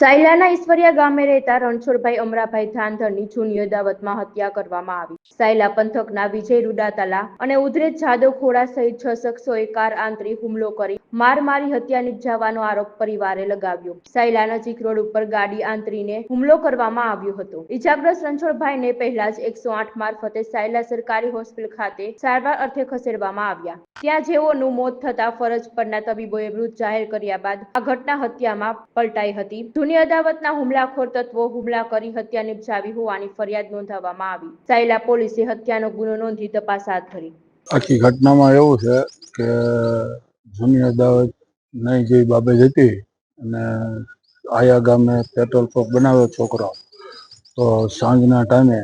સાયલાના ઈશ્વરિયા ગામે રહેતા રણછોડભાઈ અમરાભાઈ ધાનધરની જૂની અદાવતમાં હત્યા કરવામાં આવી. સાયલા પંથકના વિજય રૂડાતાલા અને ઉધરેજ જાદવ ખોડા સહિત છ શખ્સોએ કાર આંતરી હુમલો કરી માર મારી હત્યા નિપજાવવાનો આરોપ પરિવારે લગાવ્યો. સાયલા નજીક રોડ ઉપર ગાડી આંતરીને હુમલો કરવામાં આવ્યો હતો. ઇજાગ્રસ્ત રણછોડભાઈને પહેલા જ એકસો આઠ મારફતે સાયલા સરકારી હોસ્પિટલ ખાતે સારવાર અર્થે ખસેડવામાં આવ્યા. ત્યાં જેઓનું મોત થતા ફરજ પરના તબીબોએ મૃત જાહેર કર્યા બાદ આ ઘટના હત્યામાં પલટાઈ હતી. જૂની અદાવતના હુમલાખોર તત્વો હુમલા કરી હત્યા નિપજાવી હોવાની ફરિયાદ નોંધાવવામાં આવી. સાયલા પોલીસે હત્યાનો ગુનો નોંધી તપાસ હાથ ધરી. આખી ઘટનામાં એવું છે કે જૂની અદાવત નહીં જેવી બાબત હતી અને આયા ગામે પેટ્રોલ પંપ બનાવ્યો છોકરો. તો સાંજના ટાઈમે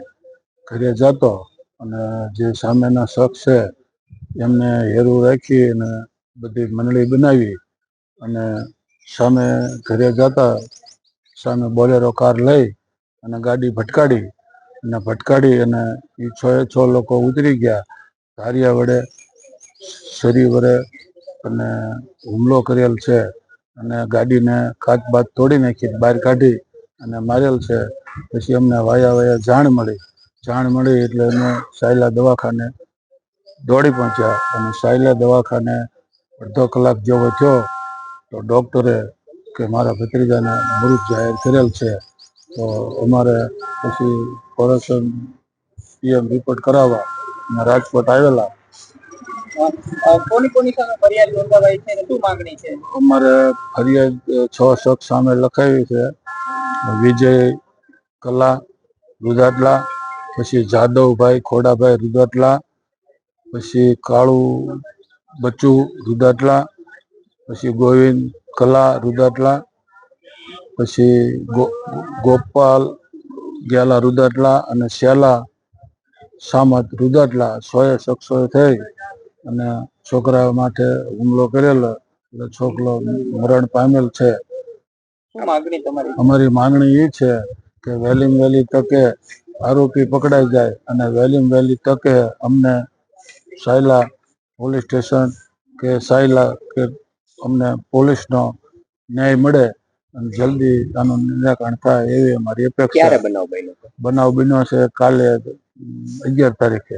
ઘરે જતો અને જે સામેના શખ્સ છે એમને હેરું રાખી અને બધી મંડળી બનાવી અને સામે ઘરે જતા સામે બોલેરો કાર લઈ અને ગાડી ભટકાડી અને ભટકાડી અને એ છ છ લોકો ઉતરી ગયા. ધારિયા વડે શરી વડે અને હુમલો કરેલ છે અને ગાડીને કાચ બાદ તોડી નાખી, બહાર કાઢી અને મારેલ છે. પછી અમને વાયા વાયા જાણ મળી. જાણ મળી એટલે અમે સાયલા દવાખાને દોડી પહોંચ્યા અને સાયલા દવાખાને અડધો કલાક જેવો થયો તો ડૉક્ટરે કે મારા ભત્રીજાને મૃત જાહેર કરેલ છે. તો અમારે પછી કોરેશન પીએમ રિપોર્ટ કરાવવા અને રાજકોટ આવેલા. અમારે ફરિયાદ છ શખ્સ સામે લખાવી છે. વિજય કલા રુદાટલા પછી જાદવભાઈ, ખોડાભાઈ રુદાટલા પછી કાળુ બચ્ચુ રુદાટલા પછી ગોવિંદ કલા રુદાટલા પછી ગોપાલ ગેલા રુદાટલા અને શ્યાલા સામત રુદાટલા સોએ શખ્સોએ થઈ. અને છોકરા માટે હુમલો કરેલો. એટલે છોકરો મરણ પામેલ છે. અમારી માંગણી એ છે કે વહેલી વહેલી તકે આરોપી પકડાઈ જાય અને વહેલી વહેલી તકે અમને સાયલા પોલીસ સ્ટેશન કે સાયલા કે અમને પોલીસનો ન્યાય મળે અને જલ્દી આનું નિરાકરણ થાય એવી અમારી અપેક્ષા. બનાવ બન્યો? છે કાલે અગિયાર તારીખે.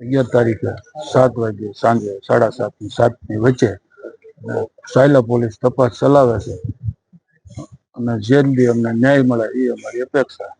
અગિયાર તારીખે સાત વાગે સાંજે સાડા સાતની સાતની વચ્ચે સાયલા પોલીસ તપાસ ચલાવે છે. અને જલ્દી અમને ન્યાય મળે એ અમારી અપેક્ષા.